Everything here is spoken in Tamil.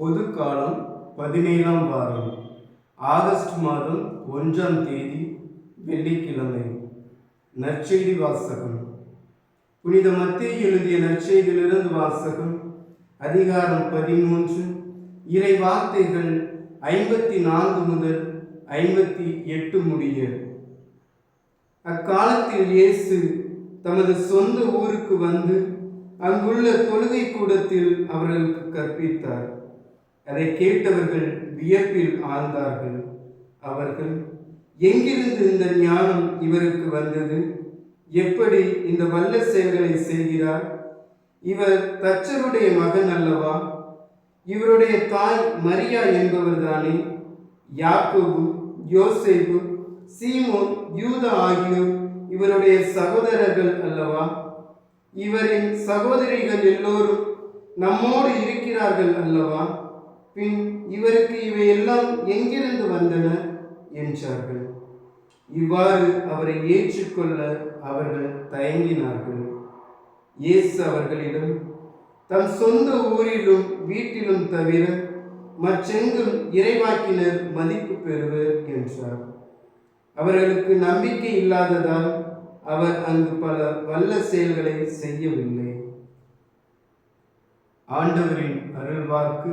பொது காலம் பதினேழாம் வாரம். ஆகஸ்ட் மாதம் ஒன்றாம் தேதி வெள்ளிக்கிழமை. நற்செய்தி வாசகம். புனித மத்திய எழுதிய நற்செய்தியிலிருந்து வாசகம். அதிகாரம் பதிமூன்று. இறை வார்த்தைகள் ஐம்பத்தி நான்கு முதல் ஐம்பத்தி எட்டு முடிய. அக்காலத்தில் இயேசு தமது சொந்த ஊருக்கு வந்து அங்குள்ள தொழுகை கூடத்தில் அவர்களுக்கு கற்பித்தார். அதை கேட்டவர்கள் வியப்பில் ஆழ்ந்தார்கள். அவர்கள் எங்கிருந்து இந்த ஞானம் இவருக்கு வந்தது? எப்படி இந்த வல்ல செயல்களை செய்கிறார்? இவர் தச்சருடைய மகன் அல்லவா? இவருடைய தாய் மரியா என்பவர்தானே? யாக்கோபு யோசேபு சீமோன் யூதா ஆகியோர் இவருடைய சகோதரர்கள் அல்லவா? இவரின் சகோதரிகள் எல்லோரும் நம்மோடு இருக்கிறார்கள் அல்லவா? பின் இவருக்கு இவையெல்லாம் எங்கிருந்து வந்தன? என்றார்கள். இவ்வாறு அவரை ஏற்றுக்கொள்ள அவர்கள் தயங்கினார்கள். இயேசு அவர்களிடம் தம் சொந்த ஊரிலும் வீட்டிலும் தவிர மற்றெங்கும் இறைவாக்கினர் மதிப்பு பெறுவர் என்றார். அவர்களுக்கு நம்பிக்கை இல்லாததால் அவர் அங்கு பல வல்ல செயல்களை செய்யவில்லை. ஆண்டவரின் அருள்வாக்கு